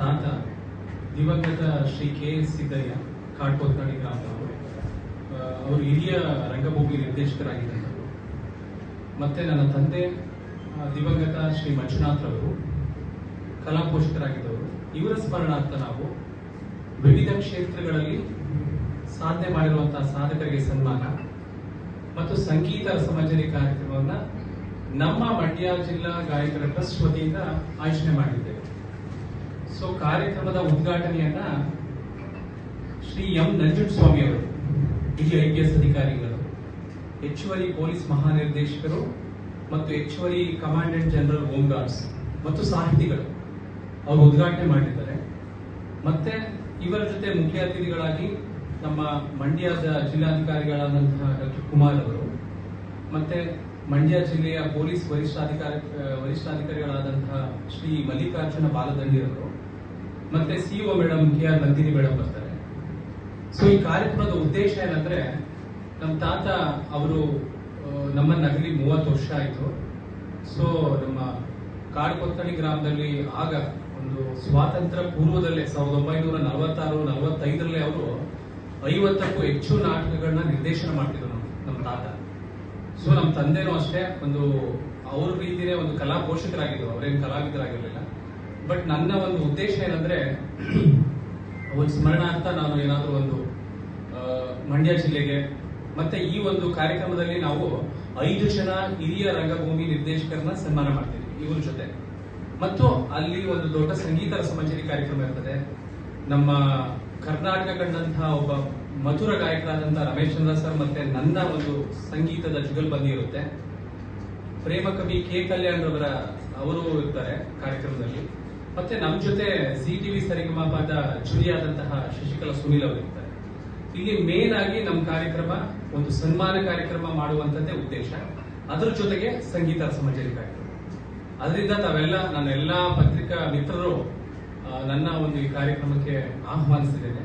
ತಾತ, ದಿವಂಗತ Shri K S Siddaiah ಕಾಡ್ಕೋತಾಣಿ ಗ್ರಾಮದವರು ಅವರು. ಹಿರಿಯ ರಂಗಭೂಮಿ ನಿರ್ದೇಶಕರಾಗಿದ್ದಂಥವರು ಮತ್ತೆ ನನ್ನ ತಂದೆ ದಿವಂಗತ ಶ್ರೀ ಮಂಜುನಾಥ್ ರವರು, ಕಲಾ ಪೋಷಕರಾಗಿದ್ದವರು. ಇವರ ಸ್ಮರಣಾರ್ಥ ನಾವು ವಿವಿಧ ಕ್ಷೇತ್ರಗಳಲ್ಲಿ ಸಾಧನೆ ಮಾಡಿರುವಂತಹ ಸಾಧಕರಿಗೆ ಸನ್ಮಾನ ಮತ್ತು ಸಂಗೀತ ರಸಮಂಜರಿ ಕಾರ್ಯಕ್ರಮವನ್ನ ನಮ್ಮ ಮಂಡ್ಯ ಜಿಲ್ಲಾ ಗಾಯಕರ ಟ್ರಸ್ಟ್ ವತಿಯಿಂದ ಆಯೋಜನೆ ಮಾಡಿದ್ದೇವೆ. ಸೊ ಕಾರ್ಯಕ್ರಮದ ಉದ್ಘಾಟನೆಯನ್ನ ಶ್ರೀ ಎಂ. ನಂಜುಂಡಸ್ವಾಮಿ ಅವರು ಹಿರಿಯ ಐ ಪಿ ಎಸ್ ಅಧಿಕಾರಿಗಳು, ಹೆಚ್ಚುವರಿ ಪೊಲೀಸ್ ಮಹಾನಿರ್ದೇಶಕರು ಮತ್ತು ಹೆಚ್ಚುವರಿ ಕಮಾಂಡೆಂಟ್ ಜನರಲ್ ಹೋಮ್ ಮತ್ತು ಸಾಹಿತಿಗಳು ಅವರು ಉದ್ಘಾಟನೆ ಮಾಡಿದ್ದಾರೆ. ಮತ್ತೆ ಇವರ ಜೊತೆ ಮುಖ್ಯ ಅತಿಥಿಗಳಾಗಿ ನಮ್ಮ ಮಂಡ್ಯದ ಜಿಲ್ಲಾಧಿಕಾರಿಗಳಾದಂತಹ ಡಾಕ್ಟರ್ ಕುಮಾರ್ ಅವರು, ಮತ್ತೆ ಮಂಡ್ಯ ಜಿಲ್ಲೆಯ ಪೊಲೀಸ್ ವರಿಷ್ಠಾಧಿಕಾರಿ ವರಿಷ್ಠಾಧಿಕಾರಿಗಳಾದಂತಹ ಶ್ರೀ ಮಲ್ಲಿಕಾರ್ಜುನ ಬಾಲದಂಡಿರವರು ಮತ್ತೆ CEO madam K R Nandini madam ಬರ್ತಾರೆ. ಸೊ ಈ ಕಾರ್ಯಕ್ರಮದ ಉದ್ದೇಶ ಏನಂದ್ರೆ ನಮ್ಮ ತಾತ ಅವರು ನಮ್ಮ ನಗರಿ ಮೂವತ್ತು ವರ್ಷ ಆಯಿತು. ಸೊ ನಮ್ಮ ಕಾಡ್ಕೊತ್ತಣಿ ಗ್ರಾಮದಲ್ಲಿ ಆಗ ಒಂದು ಸ್ವಾತಂತ್ರ್ಯ ಪೂರ್ವದಲ್ಲೇ ಸಾವಿರದ ಒಂಬೈನೂರ ನಲವತ್ತಾರು, ನಲವತ್ತೈದರಲ್ಲೇ ಅವರು ಐವತ್ತಕ್ಕೂ ಹೆಚ್ಚು ನಾಟಕಗಳನ್ನ ನಿರ್ದೇಶನ ಮಾಡ್ತಿದ್ರು ನಮ್ಮ ತಾತ. ಸೊ ನಮ್ಮ ತಂದೆನೂ ಅಷ್ಟೇ, ಒಂದು ಅವ್ರ ರೀತಿನೇ ಒಂದು ಕಲಾ ಪೋಷಕರಾಗಿದ್ರು ಅವ್ರೇನು ಕಲಾವಿದರಾಗಿರ್ಲಿಲ್ಲ. ಬಟ್ ನನ್ನ ಒಂದು ಉದ್ದೇಶ ಏನಂದ್ರೆ, ಒಂದು ಸ್ಮರಣಾರ್ಥ ನಾನು ಏನಾದರೂ ಒಂದು ಮಂಡ್ಯ ಜಿಲ್ಲೆಗೆ, ಮತ್ತೆ ಈ ಒಂದು ಕಾರ್ಯಕ್ರಮದಲ್ಲಿ ನಾವು ಐದು ಜನ ಹಿರಿಯ ರಂಗಭೂಮಿ ನಿರ್ದೇಶಕರನ್ನ ಸನ್ಮಾನ ಮಾಡ್ತೀವಿ ಇವ್ರ ಜೊತೆ. ಮತ್ತು ಅಲ್ಲಿ ಒಂದು ದೊಡ್ಡ ಸಂಗೀತ ರಸಮಂಜರಿ ಕಾರ್ಯಕ್ರಮ ಇರ್ತದೆ. ನಮ್ಮ ಕರ್ನಾಟಕ ಕಂಡಂತಹ ಒಬ್ಬ ಮಧುರ ಗಾಯಕರಾದಂತಹ ರಮೇಶ್ ಚಂದ್ರ ಸರ್ ಮತ್ತೆ ನನ್ನ ಒಂದು ಸಂಗೀತದ ಜುಗಲ್ಬಂದಿ ಇರುತ್ತೆ ಪ್ರೇಮ ಕವಿ ಕೆ ಕಲ್ಯಾಣ್ ರವರ ಅವರು ಇರ್ತಾರೆ ಕಾರ್ಯಕ್ರಮದಲ್ಲಿ. ಮತ್ತೆ ನಮ್ಮ ಜೊತೆ ಜಿ ಟಿವಿ ಸರಿಗಮಪಾದ ಜುರಿಯಾದಂತಹ ಶಶಿಕಲಾ ಸುನೀಲ್ ಅವರು ಇರ್ತಾರೆ. ಇಲ್ಲಿ ಮೇನ್ ಆಗಿ ನಮ್ಮ ಕಾರ್ಯಕ್ರಮ ಒಂದು ಸನ್ಮಾನ ಕಾರ್ಯಕ್ರಮ ಮಾಡುವಂತದ್ದೇ ಉದ್ದೇಶ. ಅದರ ಜೊತೆಗೆ ಸಂಗೀತ ರಸಮಂಜರಿ ಕಾರ್ಯಕ್ರಮ. ಅದರಿಂದ ತಾವೆಲ್ಲ ನನ್ನ ಎಲ್ಲಾ ಪತ್ರಿಕಾ ಮಿತ್ರರು ನನ್ನ ಒಂದು ಈ ಕಾರ್ಯಕ್ರಮಕ್ಕೆ ಆಹ್ವಾನಿಸಿದ್ದೇನೆ.